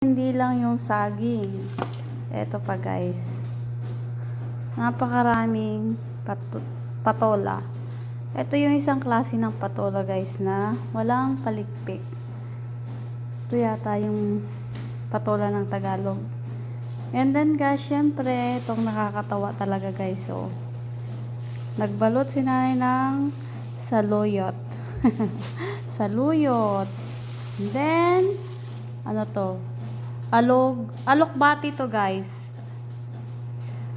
Hindi lang yung saging. Eto pa guys. Napakaraming pat- patola. Ito yung isang klase ng patola guys na walang palikpik. Ito yata yung patola ng Tagalog. And then guys, syempre, itong nakakatawa talaga guys. So, nagbalot si nanay ng saluyot. saluyot. And then, ano to? Alog, alokbati to guys.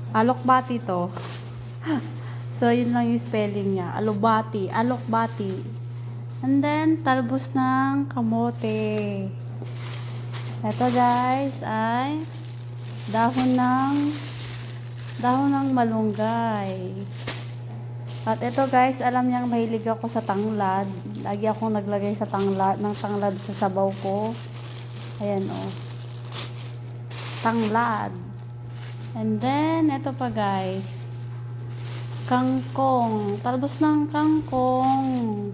Alokbati to. so, yun lang yung spelling niya. Alokbati, alokbati. And then, talbos ng kamote. Ito guys ay dahon ng dahon ng malunggay. At ito guys, alam niyang mahilig ako sa tanglad. Lagi akong naglagay sa tanglad, ng tanglad sa sabaw ko. Ayan oh. Tanglad. And then, ito pa guys. Kangkong. Talbos ng kangkong.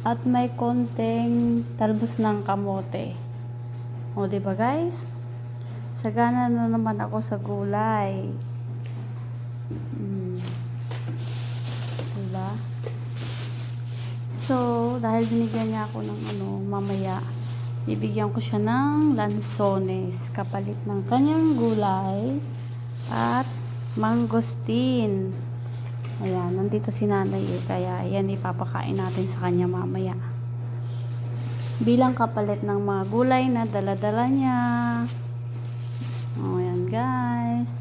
At may konting talbos ng kamote. O, di ba guys? Sagana na naman ako sa gulay. Mm. Diba? So, dahil binigyan niya ako ng ano, mamaya, bibigyan ko siya ng lansones, kapalit ng kanyang gulay, at mangosteen. Ayan, nandito si nanay eh, kaya yan ipapakain natin sa kanya mamaya. Bilang kapalit ng mga gulay na dala-dala niya. O, ayan guys.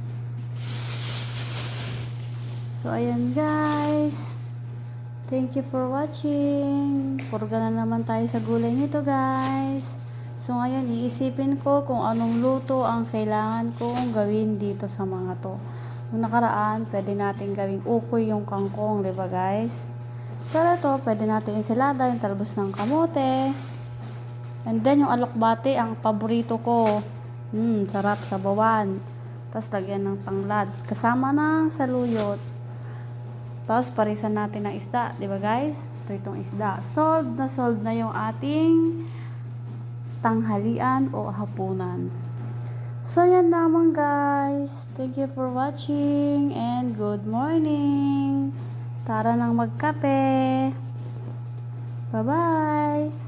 So, ayan guys. Thank you for watching. Purga na naman tayo sa gulay nito guys. So ngayon iisipin ko kung anong luto ang kailangan kong gawin dito sa mga to. Nung nakaraan, pwede natin gawing ukoy yung kangkong, di ba guys? Pero ito, pwede natin ensalada, yung talbos ng kamote. And then yung alokbate, ang paborito ko. Hmm, sarap sa bawan. Tapos lagyan ng tanglad. Kasama ng saluyot. Tapos, parisan natin ng isda. Di ba guys? Pritong isda. Solved na solved na yung ating tanghalian o hapunan. So, yan naman guys. Thank you for watching and good morning. Tara nang magkape. Bye-bye.